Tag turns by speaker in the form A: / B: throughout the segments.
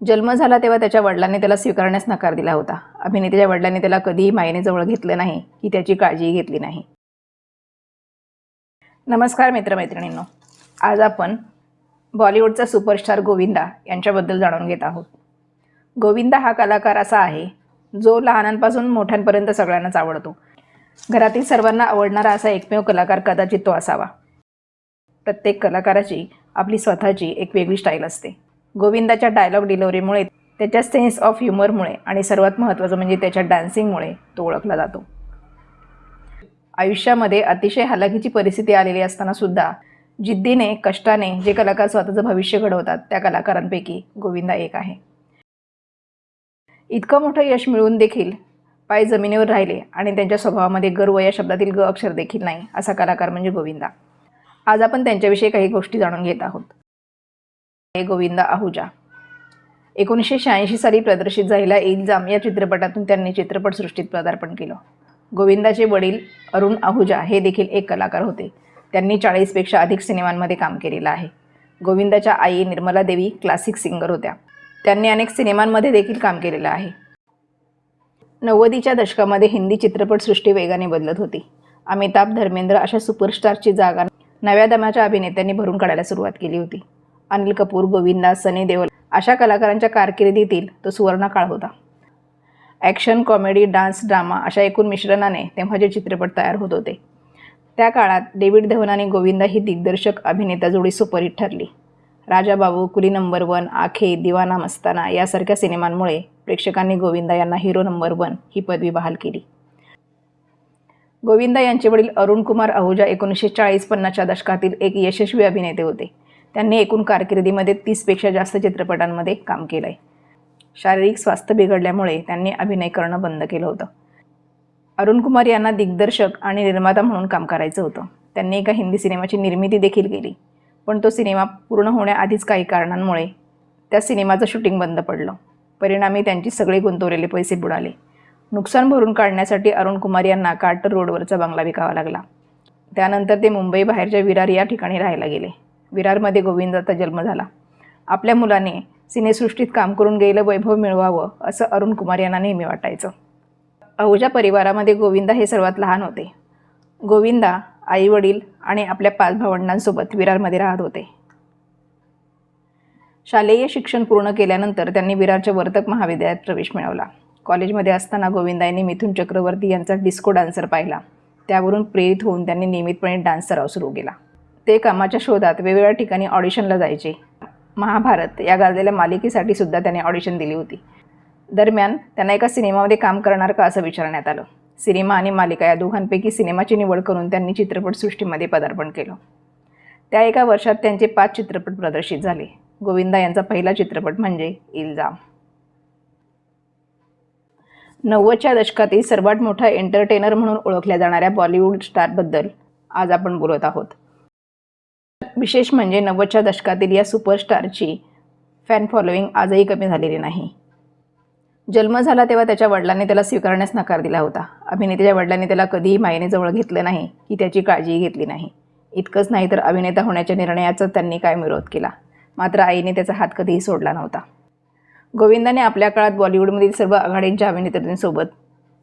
A: जन्म झाला तेव्हा त्याच्या वडिलांनी त्याला स्वीकारण्यास नकार दिला होता. अभिनेत्याच्या वडिलांनी त्याला कधीही मायनेजवळ घेतलं नाही की त्याची काळजीही घेतली नाही. नमस्कार मित्रमैत्रिणींनो. आज आपण बॉलिवूडचा सुपरस्टार गोविंदा यांच्याबद्दल जाणून घेत आहोत. गोविंदा हा कलाकार असा आहे जो लहानांपासून मोठ्यांपर्यंत सगळ्यांनाच आवडतो. घरातील सर्वांना आवडणारा असा एकमेव कलाकार कदाचित तो असावा. प्रत्येक कलाकाराची आपली स्वतःची एक वेगळी स्टाईल असते. गोविंदाच्या डायलॉग डिलिव्हरीमुळे त्याच्या सेन्स ऑफ ह्युमरमुळे आणि सर्वात महत्त्वाचं म्हणजे त्याच्या डान्सिंगमुळे तो ओळखला जातो. आयुष्यामध्ये अतिशय हलाखीची परिस्थिती आलेली असताना सुद्धा जिद्दीने कष्टाने जे कलाकार स्वतःचं भविष्य घडवतात त्या कलाकारांपैकी गोविंदा एक आहे. इतकं मोठं यश मिळवून देखील पाय जमिनीवर राहिले आणि त्यांच्या स्वभावामध्ये गर्व या शब्दातील ग अक्षर देखील नाही असा कलाकार म्हणजे गोविंदा. आज आपण त्यांच्याविषयी काही गोष्टी जाणून घेत आहोत. गोविंदा आहुजा. एकोणीसशे शहाऐंशी साली प्रदर्शित झालेल्या इल्जाम या चित्रपटातून त्यांनी चित्रपटसृष्टीत पदार्पण केलं. गोविंदाचे वडील अरुण आहुजा हे देखील एक कलाकार होते. त्यांनी चाळीसपेक्षा अधिक सिनेमांमध्ये काम केलेलं आहे. गोविंदाच्या आई निर्मला देवी क्लासिक सिंगर होत्या. त्यांनी अनेक सिनेमांमध्ये देखील काम केलेलं आहे. नव्वदीच्या दशकामध्ये हिंदी चित्रपटसृष्टी वेगाने बदलत होती. अमिताभ धर्मेंद्र अशा सुपरस्टारची जागा नव्या दमाच्या अभिनेत्यांनी भरून काढायला सुरुवात केली होती. अनिल कपूर गोविंदा सनी देओल अशा कलाकारांच्या कारकिर्दीतील तो सुवर्णकाळ होता. ॲक्शन कॉमेडी डान्स ड्रामा अशा एकूण मिश्रणाने तेव्हा जे चित्रपट तयार होत होते. त्या काळात डेव्हिड धवन आणि गोविंदा ही दिग्दर्शक अभिनेता जोडी सुपरहिट ठरली. राजाबाबू कुली नंबर वन आखे दिवाना मस्ताना यासारख्या सिनेमांमुळे प्रेक्षकांनी गोविंदा यांना हिरो नंबर वन ही पदवी बहाल केली. गोविंदा यांचे वडील अरुण कुमार आहुजा एकोणीसशे चाळीस पन्नासच्या दशकातील एक यशस्वी अभिनेते होते. त्यांनी एकूण कारकिर्दीमध्ये तीसपेक्षा जास्त चित्रपटांमध्ये काम केलं आहे शारीरिक स्वास्थ्य बिघडल्यामुळे त्यांनी अभिनय करणं बंद केलं होतं. अरुण कुमार यांना दिग्दर्शक आणि निर्माता म्हणून काम करायचं होतं. त्यांनी एका हिंदी सिनेमाची निर्मिती देखील केली. पण तो सिनेमा पूर्ण होण्याआधीच काही कारणांमुळे त्या सिनेमाचं शूटिंग बंद पडलं. परिणामी त्यांची सगळे गुंतवलेले पैसे बुडाले. नुकसान भरून काढण्यासाठी अरुण कुमार यांना कार्टर रोडवरचा बंगला विकावा लागला. त्यानंतर ते मुंबई बाहेरच्या विरार या ठिकाणी राहायला गेले. विरारमध्ये गोविंदाचा जन्म झाला. आपल्या मुलाने सिनेसृष्टीत काम करून गेलं वैभव मिळवावं असं अरुण कुमार यांना नेहमी वाटायचं. अहुजा परिवारामध्ये गोविंदा हे सर्वात लहान होते. गोविंदा आईवडील आणि आपल्या पाच भावंडांसोबत विरारमध्ये राहत होते. शालेय शिक्षण पूर्ण केल्यानंतर त्यांनी विरारच्या वर्तक महाविद्यालयात प्रवेश मिळवला. कॉलेजमध्ये असताना गोविंदा यांनी मिथुन चक्रवर्ती यांचा डिस्को डान्सर पाहिला. त्यावरून प्रेरित होऊन त्यांनी नियमितपणे डान्स सराव सुरू केला. ते कामाच्या शोधात वेगवेगळ्या ठिकाणी ऑडिशनला जायचे. महाभारत या गाजलेल्या मालिकेसाठी सुद्धा त्याने ऑडिशन दिली होती. दरम्यान त्यांना एका सिनेमामध्ये काम करणार का असं विचारण्यात आलं. सिनेमा आणि मालिका या दोघांपैकी सिनेमाची निवड करून त्यांनी चित्रपटसृष्टीमध्ये पदार्पण केलं. त्या एका वर्षात त्यांचे पाच चित्रपट प्रदर्शित झाले. गोविंदा यांचा पहिला चित्रपट म्हणजे इल्जाम. नव्वदच्या दशकातील सर्वात मोठा एंटरटेनर म्हणून ओळखल्या जाणाऱ्या बॉलिवूड स्टारबद्दल आज आपण बोलत आहोत. विशेष म्हणजे नव्वदच्या दशकातील या सुपरस्टारची फॅन फॉलोईंग आजही कमी झालेली नाही. जन्म झाला तेव्हा त्याच्या वडिलांनी त्याला स्वीकारण्यास नकार दिला होता. अभिनेत्याच्या वडिलांनी त्याला कधीही मायनेजवळ घेतलं नाही की त्याची काळजीही घेतली नाही. इतकंच नाही तर अभिनेता होण्याच्या निर्णयाचा त्यांनी काय विरोध केला? मात्र आईने त्याचा हात कधीही सोडला नव्हता. गोविंदाने आपल्या काळात बॉलिवूडमधील सर्व आघाडींच्या अभिनेत्रींसोबत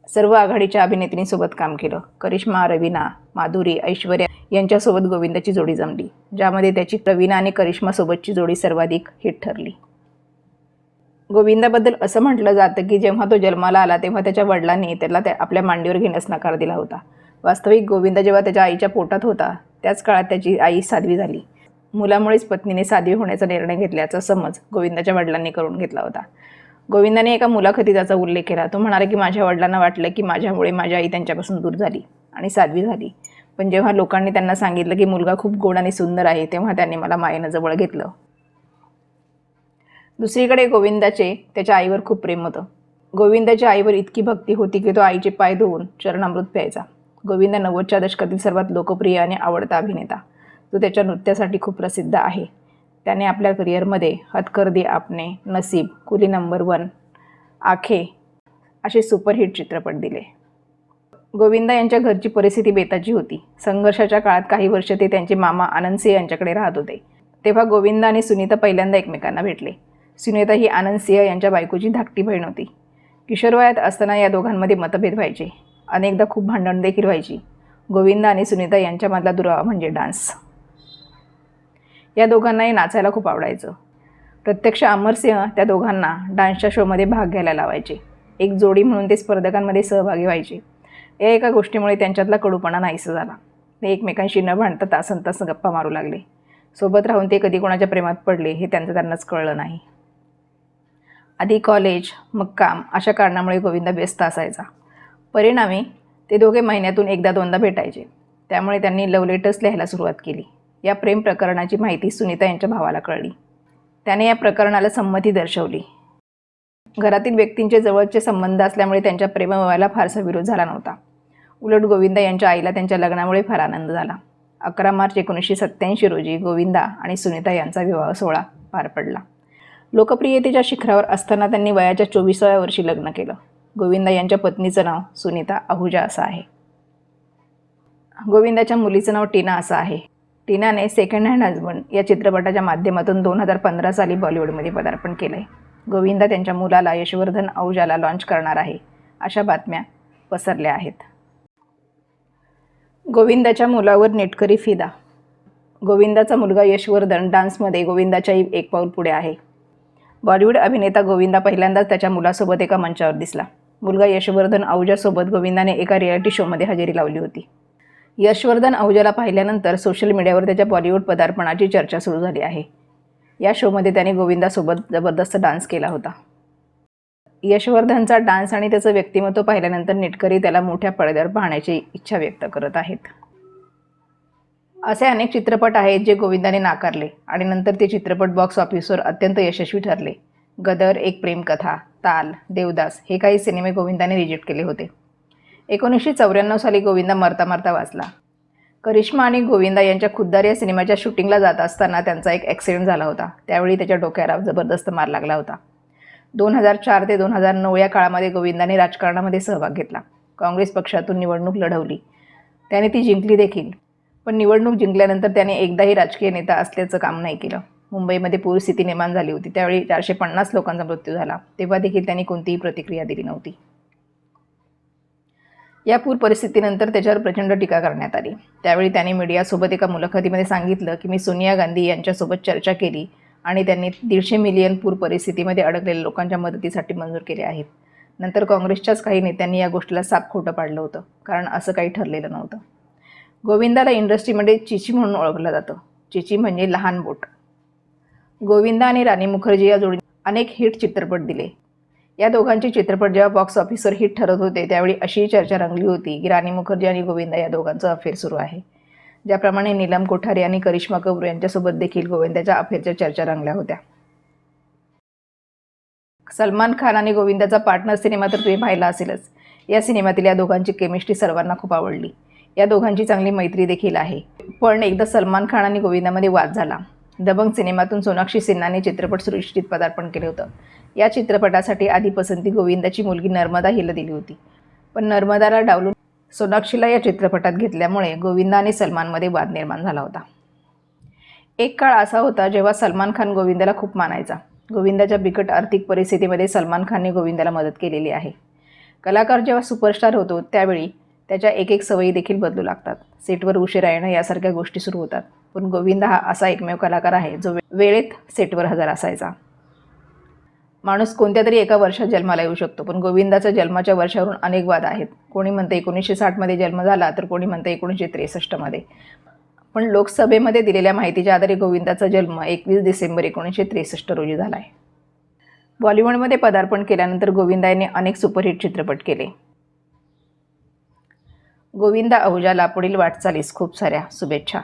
A: सर्व आघाडीच्या अभिनेत्रींसोबत काम केलं. करिश्मा रवीना माधुरी ऐश्वर्या यांच्यासोबत गोविंदाची जोडी जमली ज्यामध्ये त्याची रवीना आणि करिश्मासोबतची जोडी सर्वाधिक हिट ठरली. गोविंदाबद्दल असं म्हटलं जातं की जेव्हा तो जन्माला आला तेव्हा त्याच्या वडिलांनी त्याला त्या आपल्या मांडीवर घेण्यास नकार दिला होता. वास्तविक गोविंद जेव्हा त्याच्या आईच्या पोटात होता त्याच काळात त्याची आई साध्वी झाली. मुलामुळेच पत्नीने साध्वी होण्याचा निर्णय घेतल्याचा समज गोविंदाच्या वडिलांनी करून घेतला होता. गोविंदाने एका मुलाखतीत त्याचा उल्लेख केला. तो म्हणाला की माझ्या वडिलांना वाटलं की माझ्यामुळे माझी आई त्यांच्यापासून दूर झाली आणि साध्वी झाली. पण जेव्हा लोकांनी त्यांना सांगितलं की मुलगा खूप गोड आणि सुंदर आहे तेव्हा त्यांनी मला मायेनं जवळ घेतलं. दुसरीकडे गोविंदाचे त्याच्या आईवर खूप प्रेम होतं. गोविंदाच्या आईवर इतकी भक्ती होती की तो आईचे पाय धुवून चरणामृत प्यायचा. गोविंदा नव्वदच्या दशकातील सर्वात लोकप्रिय आणि आवडता अभिनेता. तो त्याच्या नृत्यासाठी खूप प्रसिद्ध आहे. त्याने आपल्या करिअरमध्ये हतकर्दी आपणे नसीब कुली नंबर वन आखे असे सुपरहिट चित्रपट दिले. गोविंदा यांच्या घरची परिस्थिती बेताची होती. संघर्षाच्या काळात काही वर्ष ते त्यांचे मामा आनंदसिंह यांच्याकडे राहत होते. तेव्हा गोविंदा आणि सुनीता पहिल्यांदा एकमेकांना भेटले. सुनीता ही आनंद सिंह यांच्या बायकोची धाकटी बहीण होती. किशोरवयात असताना या दोघांमध्ये मतभेद व्हायचे. अनेकदा खूप भांडण देखील व्हायची. गोविंदा आणि सुनीता यांच्यामधला दुरावा म्हणजे डान्स. या दोघांनाही नाचायला खूप आवडायचं. प्रत्यक्ष अमरसिंह त्या दोघांना डान्सच्या शोमध्ये भाग घ्यायला लावायचे. एक जोडी म्हणून ते स्पर्धकांमध्ये सहभागी व्हायचे. या एका गोष्टीमुळे त्यांच्यातला कडूपणा नाहीसा झाला. ते एकमेकांशी न भांडता तासन तास गप्पा मारू लागले. सोबत राहून ते कधी कोणाच्या प्रेमात पडले हे त्यांचं त्यांनाच कळलं नाही. आधी कॉलेज मग काम अशा कारणामुळे गोविंदा व्यस्त असायचा. परिणामी ते दोघे महिन्यातून एकदा दोनदा भेटायचे. त्यामुळे त्यांनी लव लेटर्स लिहायला सुरुवात केली. या प्रेम प्रकरणाची माहिती सुनीता यांच्या भावाला कळली. त्याने या प्रकरणाला संमती दर्शवली. घरातील व्यक्तींचे जवळचे संबंध असल्यामुळे त्यांच्या प्रेमविवाहाला फारसा विरोध झाला नव्हता. उलट गोविंदा यांच्या आईला त्यांच्या लग्नामुळे फार आनंद झाला. अकरा मार्च एकोणीसशे सत्त्याऐंशी रोजी गोविंदा आणि सुनीता यांचा विवाह सोहळा पार पडला. लोकप्रियतेच्या शिखरावर असताना त्यांनी वयाच्या चोवीसाव्या वर्षी लग्न केलं. गोविंदा यांच्या पत्नीचं नाव सुनीता आहुजा असं आहे. गोविंदाच्या मुलीचं नाव टीना असं आहे. टीनाने सेकंड हँड हजबंड या चित्रपटाच्या माध्यमातून दोन हजार पंधरा साली बॉलिवूडमध्ये पदार्पण केलं आहे गोविंदा त्यांच्या मुलाला यशवर्धन औजाला लॉन्च करणार आहे अशा बातम्या पसरल्या आहेत. गोविंदाच्या मुलावर नेटकरी फिदा. गोविंदाचा मुलगा यशवर्धन डान्समध्ये गोविंदाच्याही एक पाऊल पुढे आहे. बॉलिवूड अभिनेता गोविंदा पहिल्यांदाच त्याच्या मुलासोबत एका मंचावर दिसला. मुलगा यशवर्धन औजासोबत गोविंदाने एका रियालिटी शोमध्ये हजेरी लावली होती. यशवर्धन अहुजाला पाहिल्यानंतर सोशल मीडियावर त्याच्या बॉलिवूड पदार्पणाची चर्चा सुरू झाली आहे. या शोमध्ये त्याने गोविंदासोबत जबरदस्त डान्स केला होता. यशवर्धनचा डान्स आणि त्याचं व्यक्तिमत्व पाहिल्यानंतर नेटकरी त्याला मोठ्या पडद्यावर पाहण्याची इच्छा व्यक्त करत आहेत. असे अनेक चित्रपट आहेत जे गोविंदाने नाकारले आणि नंतर ते चित्रपट बॉक्स ऑफिसवर अत्यंत यशस्वी ठरले. गदर एक प्रेमकथा ताल देवदास हे काही सिनेमे गोविंदाने रिजेक्ट केले होते. एकोणीसशे चौऱ्याण्णव साली गोविंदा मरता मरता वाचला. करिश्मा आणि गोविंदा यांच्या खुद्दार या सिनेमाच्या शूटिंगला जात असताना त्यांचा एक ॲक्सिडेंट झाला होता. त्यावेळी त्याच्या डोक्याला जबरदस्त मार लागला होता. दोन हजार चार ते दोन हजार नऊ या काळामध्ये गोविंदाने राजकारणामध्ये सहभाग घेतला. काँग्रेस पक्षातून निवडणूक लढवली. त्याने ती जिंकली देखील. पण निवडणूक जिंकल्यानंतर त्याने एकदाही राजकीय नेता असल्याचं काम नाही केलं. मुंबईमध्ये पूरस्थिती निर्माण झाली होती. त्यावेळी चारशे पन्नास लोकांचा मृत्यू झाला. तेव्हा देखील त्यांनी कोणतीही प्रतिक्रिया दिली नव्हती. या पूर परिस्थितीनंतर त्याच्यावर प्रचंड टीका करण्यात आली. त्यावेळी त्याने मीडियासोबत एका मुलाखतीमध्ये सांगितलं की मी सोनिया गांधी यांच्यासोबत चर्चा केली आणि त्यांनी दीडशे मिलियन पूर परिस्थितीमध्ये अडकलेल्या लोकांच्या मदतीसाठी मंजूर केले आहेत. नंतर काँग्रेसच्याच काही नेत्यांनी या गोष्टीला साप खोटं पाडलं होतं कारण असं काही ठरलेलं नव्हतं. गोविंदाला इंडस्ट्रीमध्ये चिची म्हणून ओळखलं जातं. चिची म्हणजे लहान बोट. गोविंदा आणि राणी मुखर्जी या जोडी अनेक हिट चित्रपट दिले. या दोघांचे चित्रपट जेव्हा बॉक्स ऑफिसवर हिट ठरत होते त्यावेळी अशी चर्चा रंगली होती की राणी मुखर्जी आणि गोविंदा या दोघांचं अफेअर सुरू आहे. ज्याप्रमाणे नीलम कोठारी आणि करिश्मा कपूर यांच्यासोबत देखील गोविंदाच्या अफेअरच्या चर्चा रंगल्या होत्या. सलमान खान आणि गोविंदाचा पार्टनर सिनेमा तर तुम्ही पाहिला असेलच. या सिनेमातील या दोघांची केमिस्ट्री सर्वांना खूप आवडली. या दोघांची चांगली मैत्री देखील आहे. पण एकदा सलमान खान आणि गोविंदामध्ये वाद झाला. दबंग सिनेमातून सोनाक्षी सिन्हाने चित्रपट सृष्टीत पदार्पण केलं होतं. या चित्रपटासाठी आधी पसंती गोविंदाची मुलगी नर्मदा हिला दिली होती. पण नर्मदाला डावलून सोनाक्षीला या चित्रपटात घेतल्यामुळे गोविंदा आणि सलमानमध्ये वाद निर्माण झाला होता. एक काळ असा होता जेव्हा सलमान खान गोविंदाला खूप मानायचा. गोविंदाच्या बिकट आर्थिक परिस्थितीमध्ये सलमान खानने गोविंदाला मदत केलेली आहे. कलाकार जेव्हा सुपरस्टार होतो त्यावेळी त्याच्या एक एक सवयी देखील बदलू लागतात. सेटवर उशिरा येणं यासारख्या गोष्टी सुरू होतात. पण गोविंदा हा असा एकमेव कलाकार आहे जो वे- वेळेत सेटवर हजर असायचा. माणूस कोणत्या तरी एका वर्षात जन्माला येऊ शकतो पण गोविंदाच्या जन्माच्या वर्षावरून अनेक वाद आहेत. कोणी म्हणतं एकोणीसशे साठमध्ये जन्म झाला तर कोणी म्हणतं एकोणीसशे त्रेसष्टमध्ये पण लोकसभेमध्ये दिलेल्या माहितीच्या आधारे गोविंदाचा जन्म एकवीस डिसेंबर एकोणीसशे त्रेसष्ट रोजी झाला आहे बॉलिवूडमध्ये पदार्पण केल्यानंतर गोविंदाने अनेक सुपरहिट चित्रपट केले. गोविंदा अहुजाला पुढील वाटचालीस. खूप साऱ्या शुभेच्छा.